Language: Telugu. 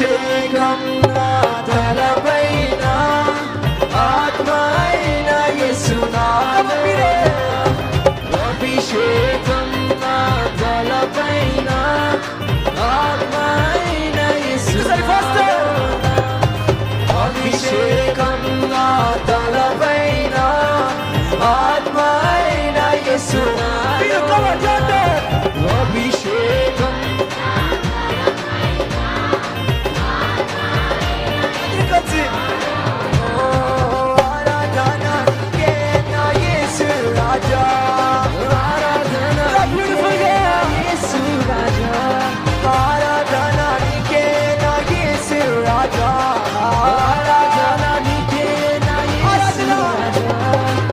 అభిషేకం తలపైన ఆత్మ అయిన అభిషేకం తలపైన ఆత్మ అయిన యేసునాథుడే తలపైన ఆత్మ